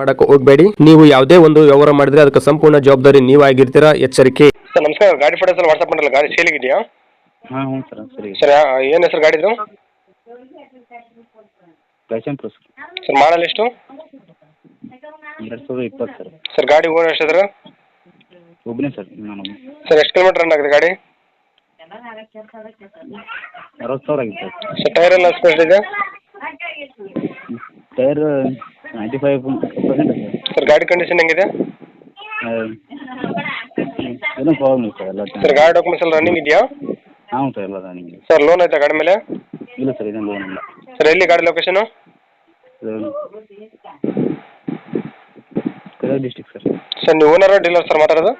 ಮಾಡಕ್ಕೆ ಹೋಗಬೇಡಿ. ನೀವು ಯಾವುದೇ ಒಂದು ವ್ಯವಹಾರ ಮಾಡಿದ್ರೆ ಅದಕ್ಕೆ ಸಂಪೂರ್ಣ ಜವಾಬ್ದಾರಿ ನೀವಾಗಿರ್ತೀರಾ? ಎಚ್ಚರಿಕೆ. ಸರ್ ನಮಸ್ಕಾರ. ಗಾಡಿ ಫೋಟೋಸ್ ವಾಟ್ಸ್ಆಪ್ ಮಾಡಲ್ಲ ಗಾಡಿ ಸೇಲಿಗಿದೆಯಾ ಹಾಂ ಹ್ಞೂ ಸರ್ ಸರಿ. ಸರ್ ಏನು ಹೆಸರು ಗಾಡಿದು ಪ್ಯಾಷನ್ ಪ್ಲಸ್ ಸರ್ ಮಾಡಲ್ ಎಷ್ಟು? ಎರಡು ಸಾವಿರದ ಇಪ್ಪತ್ತು ಸರ್. ಸರ್ ಗಾಡಿ ಓನ್ ಎಷ್ಟಿದ್ರೆ ಒಬ್ಬನೇ ಸರ್ ನಾನು ಸರ್ ಎಷ್ಟು ಕಿಲೋಮೀಟರ್ ರನ್ ಆಗಿದೆ ಗಾಡಿ? ಅರವತ್ತು ಸಾವಿರ ಆಗಿತ್ತು ಸರ್. ಸರ್ ಟೈರ್ ಎಲ್ಲ ಸ್ಪೆಷಲ್ ಇದೆ tyre ninety five percent sir sir ಗಾಡಿ ಕಂಡೀಷನ್ ಹೆಂಗಿದೆ? ಏನೂ ಪ್ರಾಬ್ಲಮ್ ಇಲ್ಲ ಸರ್ ಎಲ್ಲ ಸರ್ ಗಾಡಿ ಡಾಕ್ಯುಮೆಂಟ್ಸ್ ಎಲ್ಲ ರನ್ನಿಂಗ್ ಇದೆಯಾ? ಹಾಂ ಸರ್ ಎಲ್ಲ ರನ್ನಿಂಗ್ ಸರ್ ಲೋನ್ ಆಯ್ತಾ ಗಾಡಿ ಮೇಲೆ? ಇಲ್ಲ ಸರ್ ಇದೇನು ಲೋನ್ ಇಲ್ಲ. ಸರ್ ಎಲ್ಲಿ ಗಾಡಿ ಲೊಕೇಶನು ಇದು ಗದಗ ಡಿಸ್ಟಿಕ್ ಸರ್ ಸರ್ ನೀವು ಓನರ್ ಡೀಲರ್ ಸರ್ ಮಾತಾಡೋದು?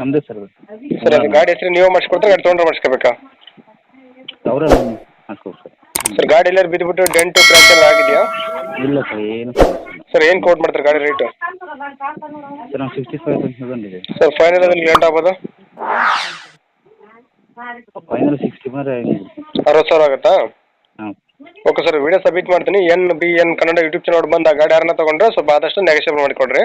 ನಮ್ಮದೇ ಸರ್ ಅದು. ಸರ್ ಅದು ಗಾಡಿ ಹೆಸರು ನೀವು ಮಾಡಿಸ್ಕೊಡ್ತಾರೆ ಗಾಡಿ ತೊಗೊಂಡ್ರೆ ಮಾಡಿಸ್ಕೋಬೇಕಾ? ಅವರೇ ಮಾಡಿಸ್ಕೊಡಿ ಸರ್ ಗಾಡಿ ಎಲ್ಲಾರು ಬಿದ್ದುಬಿಟ್ಟು ಡೆಂಟು ಕ್ರ್ಯಾಚ್ ಎಲ್ಲ ಆಗಿದೆಯಾ? ಇಲ್ಲ ಸರ್ ಏನು ಸರ್ ಏನು ಕೋಟ್ ಮಾಡ್ತಾರೆ ಗಾಡಿ ರೇಟು ಸರ್ ನಾವು ಸಿಕ್ಸ್ಟಿ ಫೈವ್ ಸರ್ ಫೈನಲ್ ಅಲ್ಲಿ ಲೇಟ್ ಆಗ್ಬೋದು? ಫೈನಲ್ ಸಿಕ್ಸ್ಟಿ ಮೇಲೆ ಅರವತ್ತು ಸಾವಿರ ಆಗುತ್ತಾ? ಹಾಂ. ಓಕೆ ಸರ್ ವಿಡಿಯೋ ಸಬ್ಮಿಟ್ ಮಾಡ್ತೀನಿ. N B N Kannada YouTube channel ಬಂದ ಆ ಗಾಡಿ ಯಾರನ್ನ ತೊಗೊಂಡ್ರೆ ಸ್ವಲ್ಪ ಆದಷ್ಟು ನೆಗೆಷಿಯಬಲ್ ಮಾಡಿಕೊಡ್ರಿ.